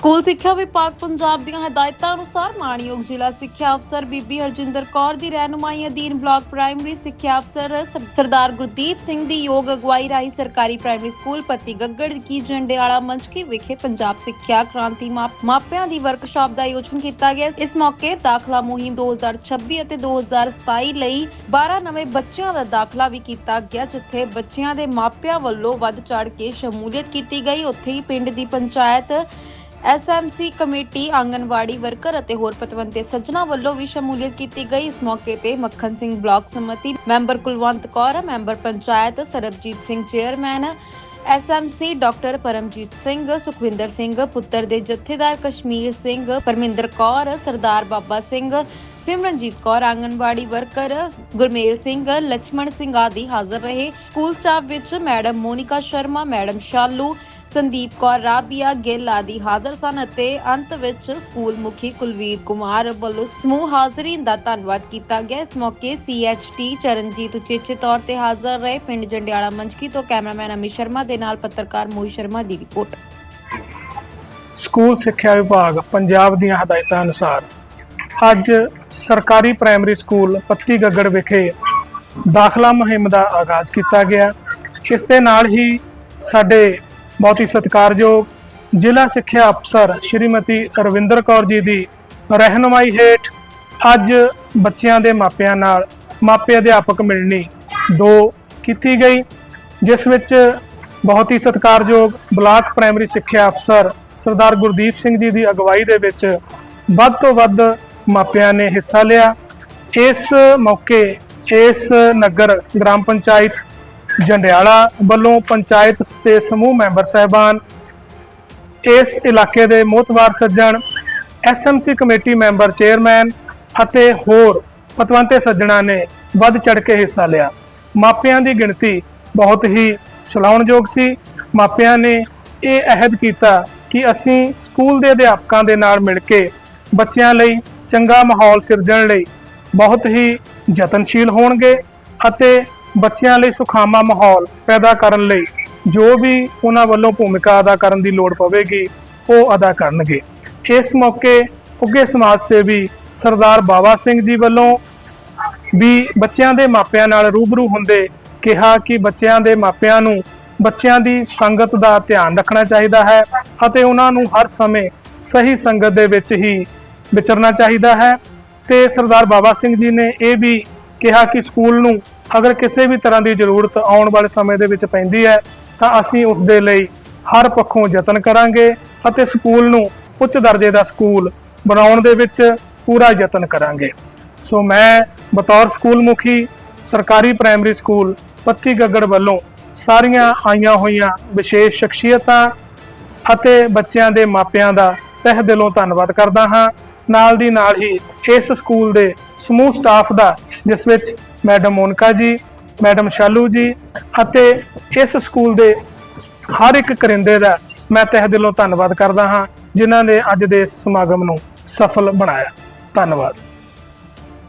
School ਸਿੱਖਿਆ ਵਿਭਾਗ ਪੰਜਾਬ ਦੀਆਂ ਹਦਾਇਤਾਂ ਅਨੁਸਾਰ ਮਾਣਯੋਗ ਜ਼ਿਲ੍ਹਾ ਸਿੱਖਿਆ ਅਫਸਰ ਬੀਬੀ ਹਰਜਿੰਦਰ ਕੌਰ ਦੀ ਰਹਿਨੁਮਾਈ ਅਧੀਨ ਬਲਾਕ ਪ੍ਰਾਇਮਰੀ ਸਿੱਖਿਆ ਅਫਸਰ ਸਰਦਾਰ ਗੁਰਦੀਪ ਸਿੰਘ ਦੀ ਯੋਗ ਅਗਵਾਈ ਰਾਹੀਂ ਸਰਕਾਰੀ ਪ੍ਰਾਇਮਰੀ ਸਕੂਲ ਪੱਤੀ ਗੱਗੜ ਕੀ ਜੰਡਿਆਲਾ ਮੰਚਕੀ ਵਿਖੇ ਪੰਜਾਬ ਸਿੱਖਿਆ ਕ੍ਰਾਂਤੀ ਮਾਪਿਆਂ ਦੀ ਵਰਕਸ਼ਾਪ ਦਾ ਆਯੋਜਨ ਕੀਤਾ ਗਿਆ। ਇਸ ਮੌਕੇ ਦਾਖਲਾ ਮੁਹਿੰਮ 2026 ਅਤੇ 2027 ਲਈ 12 ਨਵੇਂ ਬੱਚਿਆਂ ਦਾ ਦਾਖਲਾ ਵੀ ਕੀਤਾ ਗਿਆ, ਜਿੱਥੇ ਬੱਚਿਆਂ ਦੇ ਮਾਪਿਆਂ ਵੱਲੋਂ ਵੱਧ ਚੜ ਕੇ ਸ਼ਮੂਲੀਅਤ ਕੀਤੀ ਗਈ। ਉੱਥੇ ਹੀ ਪਿੰਡ ਦੀ panchayat SMC committee, anganwadi worker ਅਤੇ ਹੋਰ ਪਤਵੰਤੇ ਸੱਜਣਾ ਵੱਲੋਂ ਵੀ ਸ਼ਮੂਲੀਅਤ ਕੀਤੀ ਗਈ। ਇਸ ਮੌਕੇ ਤੇ ਮੱਖਣ ਸਿੰਘ ਬਲਾਕ ਸਮਿਤੀ member Kulwant Kaur, member panchayat Sarabjit Singh chairman SMC doctor Paramjit Singh, Sukhwinder Singh, ਪੁੱਤਰ ਦੇ ਜਥੇਦਾਰ ਕਸ਼ਮੀਰ ਸਿੰਘ, ਪਰਮਿੰਦਰ ਕੌਰ, ਸਰਦਾਰ ਬਾਬਾ ਸਿੰਘ, ਸਿਮਰਨਜੀਤ ਕੌਰ, ਆਂਗਨਵਾੜੀ ਵਰਕਰ ਗੁਰਮੇਲ ਸਿੰਘ ਲక్ష్మణ ਸਿੰਘ ਆਦਿ ਹਾਜ਼ਰ ਰਹੇ। ਸਕੂਲ ਸਟਾਫ ਵਿੱਚ ਮੈਡਮ ਮੋਨਿਕਾ ਸ਼ਰਮਾ, ਮੈਡਮ ਸ਼ਾਲੂ ਸੰਦੀਪ ਕੌਰ ਰਾਬੀਆ, ਗਿੱਲ ਆਦਿ ਹਾਜ਼ਰ ਸਨ ਅਤੇ ਅੰਤ ਵਿੱਚ ਸਕੂਲ ਮੁਖੀ ਕੁਲਵੀਰ ਕੁਮਾਰ ਵੱਲੋਂ ਸਮੂਹ ਹਾਜ਼ਰੀਨ ਦਾ ਧੰਨਵਾਦ ਕੀਤਾ ਗਿਆ। ਇਸ ਮੌਕੇ ਸੀਐਚਟੀ ਚਰਨਜੀਤ ਉਚੇਚੇ ਤੌਰ ਤੇ ਹਾਜ਼ਰ ਰਹੇ। ਪਿੰਡ ਜੰਡਿਆਲਾ ਮੰਚਕੀ ਤੋਂ ਕੈਮਰਾਮੈਨ ਅਮਿਤ ਸ਼ਰਮਾ ਦੇ ਨਾਲ ਪੱਤਰਕਾਰ ਮੋਹਿਤ ਸ਼ਰਮਾ ਦੀ ਰਿਪੋਰਟ। ਸਕੂਲ ਸਿੱਖਿਆ ਵਿਭਾਗ ਪੰਜਾਬ ਦੀਆਂ ਹਦਾਇਤਾਂ ਅਨੁਸਾਰ ਅੱਜ ਸਰਕਾਰੀ ਪ੍ਰਾਇਮਰੀ ਸਕੂਲ ਪੱਤੀ ਗੱਗੜ ਵਿਖੇ ਦਾਖਲਾ ਮੁਹਿੰਮ ਦਾ ਆਗਾਜ਼ ਕੀਤਾ ਗਿਆ। ਇਸ ਦੇ ਨਾਲ ਹੀ ਸਾਡੇ ਬਹੁਤ ਹੀ ਸਤਿਕਾਰਯੋਗ ਜ਼ਿਲ੍ਹਾ ਸਿੱਖਿਆ ਅਫਸਰ ਸ਼੍ਰੀਮਤੀ ਰਵਿੰਦਰ ਕੌਰ ਜੀ ਦੀ ਰਹਿਨੁਮਾਈ ਹੇਠ ਅੱਜ ਬੱਚਿਆਂ ਦੇ ਮਾਪਿਆਂ ਨਾਲ ਮਾਪੇ ਅਧਿਆਪਕ ਮਿਲਣੀ ਦੋ ਕੀਤੀ ਗਈ, ਜਿਸ ਵਿੱਚ ਬਹੁਤ ਹੀ ਸਤਿਕਾਰਯੋਗ ਬਲਾਕ ਪ੍ਰਾਇਮਰੀ ਸਿੱਖਿਆ ਅਫਸਰ ਸਰਦਾਰ ਗੁਰਦੀਪ ਸਿੰਘ ਜੀ ਦੀ ਅਗਵਾਈ ਦੇ ਵਿੱਚ ਵੱਧ ਤੋਂ ਵੱਧ ਮਾਪਿਆਂ ਨੇ ਹਿੱਸਾ ਲਿਆ। ਇਸ ਮੌਕੇ ਇਸ ਨਗਰ ਗ੍ਰਾਮ ਪੰਚਾਇਤ ਜੰਡਿਆਲਾ ਵੱਲੋਂ ਪੰਚਾਇਤ ਦੇ ਸਮੂਹ ਮੈਂਬਰ ਸਹਿਬਾਨ, ਇਸ ਇਲਾਕੇ ਦੇ ਮੋਤਵਾਰ ਸੱਜਣ ਐਸਐਮਸੀ ਕਮੇਟੀ ਮੈਂਬਰ ਚੇਅਰਮੈਨ ਅਤੇ ਹੋਰ ਪਤਵੰਤੇ ਸੱਜਣਾ ਨੇ ਵੱਧ ਚੜ ਕੇ ਹਿੱਸਾ ਲਿਆ। ਮਾਪਿਆਂ ਦੀ ਗਿਣਤੀ ਬਹੁਤ ਹੀ ਸਲਾਉਣਯੋਗ ਸੀ। ਮਾਪਿਆਂ ਨੇ ਇਹ ਅਹਿਦ ਕੀਤਾ ਕਿ ਅਸੀਂ ਸਕੂਲ ਦੇ ਅਧਿਆਪਕਾਂ ਦੇ ਨਾਲ ਮਿਲ ਕੇ ਬੱਚਿਆਂ ਲਈ ਚੰਗਾ ਮਾਹੌਲ ਸਿਰਜਣ ਲਈ ਬਹੁਤ ਹੀ ਯਤਨਸ਼ੀਲ ਹੋਣਗੇ ਅਤੇ ਬੱਚਿਆਂ ਲਈ ਸੁਖਾਵਾਂ ਮਾਹੌਲ ਪੈਦਾ ਕਰਨ ਲਈ ਜੋ ਵੀ ਉਹਨਾਂ ਵੱਲੋਂ ਭੂਮਿਕਾ ਅਦਾ ਕਰਨ ਦੀ ਲੋੜ ਪਵੇਗੀ, ਉਹ ਅਦਾ ਕਰਨਗੇ। ਇਸ ਮੌਕੇ ਉੱਗੇ ਸਮਾਜ ਸੇਵੀ ਸਰਦਾਰ ਬਾਬਾ ਸਿੰਘ ਜੀ ਵੱਲੋਂ ਵੀ ਬੱਚਿਆਂ ਦੇ ਮਾਪਿਆਂ ਨਾਲ ਰੂਬਰੂ ਹੁੰਦੇ ਕਿਹਾ ਕਿ ਬੱਚਿਆਂ ਦੇ ਮਾਪਿਆਂ ਨੂੰ ਬੱਚਿਆਂ ਦੀ ਸੰਗਤ ਦਾ ਧਿਆਨ ਰੱਖਣਾ ਚਾਹੀਦਾ ਹੈ ਅਤੇ ਉਹਨਾਂ ਨੂੰ ਹਰ ਸਮੇਂ ਸਹੀ ਸੰਗਤ ਦੇ ਵਿੱਚ ਹੀ ਵਿਚਰਨਾ ਚਾਹੀਦਾ ਹੈ। ਤੇ ਸਰਦਾਰ ਬਾਬਾ ਸਿੰਘ ਜੀ ਨੇ ਇਹ ਵੀ ਕਿਹਾ ਕਿ ਸਕੂਲ ਨੂੰ ਅਗਰ ਕਿਸੇ ਵੀ ਤਰ੍ਹਾਂ ਦੀ ਜ਼ਰੂਰਤ ਆਉਣ ਵਾਲੇ ਸਮੇਂ ਦੇ ਵਿੱਚ ਪੈਂਦੀ ਹੈ, ਤਾਂ ਅਸੀਂ ਉਸ ਦੇ ਲਈ ਹਰ ਪੱਖੋਂ ਯਤਨ ਕਰਾਂਗੇ ਅਤੇ ਸਕੂਲ ਨੂੰ ਉੱਚ ਦਰਜੇ ਦਾ ਸਕੂਲ ਬਣਾਉਣ ਦੇ ਵਿੱਚ ਪੂਰਾ ਯਤਨ ਕਰਾਂਗੇ। ਸੋ ਮੈਂ ਬਤੌਰ ਸਕੂਲ ਮੁਖੀ ਸਰਕਾਰੀ ਪ੍ਰਾਇਮਰੀ ਸਕੂਲ ਪੱਤੀ ਗੱਗੜ ਵੱਲੋਂ ਸਾਰੀਆਂ ਆਈਆਂ ਹੋਈਆਂ ਵਿਸ਼ੇਸ਼ ਸ਼ਖਸੀਅਤਾਂ ਅਤੇ ਬੱਚਿਆਂ ਦੇ ਮਾਪਿਆਂ ਦਾ ਤਹਿ ਦਿਲੋਂ ਧੰਨਵਾਦ ਕਰਦਾ ਹਾਂ। ਨਾਲ ਦੀ ਨਾਲ ਹੀ ਇਸ ਸਕੂਲ ਦੇ ਸਮੂਹ ਸਟਾਫ ਦਾ, ਜਿਸ ਵਿੱਚ ਮੈਡਮ ਮੋਨਕਾ ਜੀ, ਮੈਡਮ ਸ਼ਾਲੂ ਜੀ ਅਤੇ ਇਸ ਸਕੂਲ ਦੇ ਹਰ ਇੱਕ ਕਰਿੰਦੇ ਦਾ ਮੈਂ ਤਹਿ ਦਿਲੋਂ ਧੰਨਵਾਦ ਕਰਦਾ ਹਾਂ, ਜਿਨ੍ਹਾਂ ਨੇ ਅੱਜ ਦੇ ਇਸ ਸਮਾਗਮ ਨੂੰ ਸਫਲ ਬਣਾਇਆ। ਧੰਨਵਾਦ।